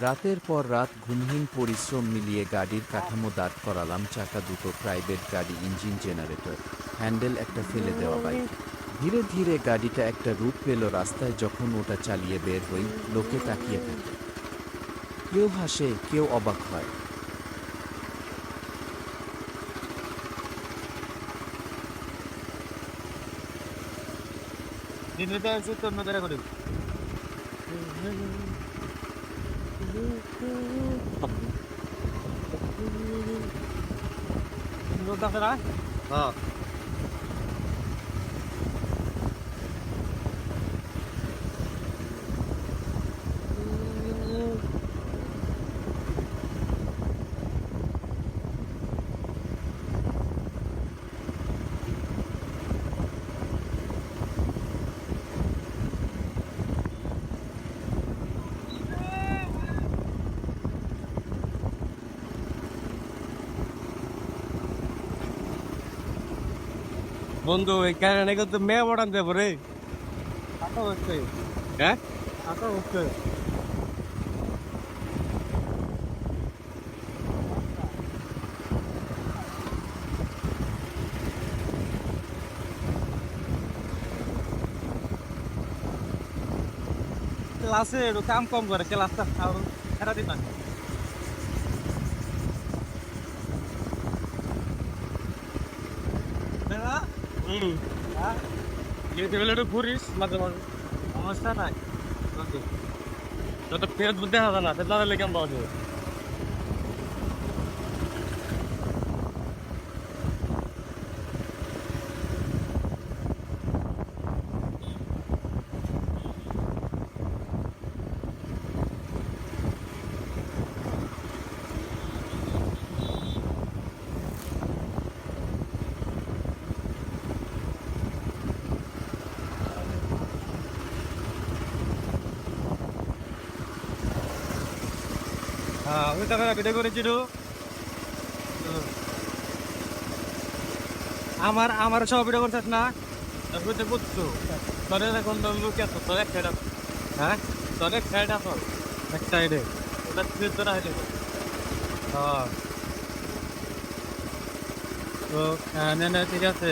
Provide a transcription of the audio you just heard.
রাতের পর রাত ঘুমহীন পরিশ্রম মিলিয়ে গাড়ির কাঠামো দাঁড় করালাম চাকা দুটো প্রাইভেট গাড়ি ইঞ্জিন জেনারেটর, হ্যান্ডেল একটা ফেলে দেওয়া বাইক। ধীরে ধীরে গাড়িটা একটা রূপ পেল রাস্তায় যখন ওটা চালিয়ে বের হই, লোকে তাকিয়ে থাকে। কেউ হাসে, কেউ অবাক হয়। আছে তো করে রোদ বন্ধু এখানে কিন্তু মেয়ে পড়ান দেবো রে। হ্যাঁ? ক্লাসে একটু কাম কম করে ক্লাসটা সারা দিন না হুম হ্যাঁ যেতে গেলে একটু ঘুরিস মাঝে মাঝে। সমস্যা নাই। যত পেট দেখা যায় না সেটা লেগে পাওয়া যাবে হ্যাঁ আমার আমার সব ভিডিও করছিস না? বুঝতে বুঝছ তোর এখন লোক এত তোর এক সাইড হ্যাঁ? তোর এক সাইড আসো এক সাইডে ওটা তুই তোরা হ্যাঁ। তো হ্যাঁ নে, ঠিক আছে।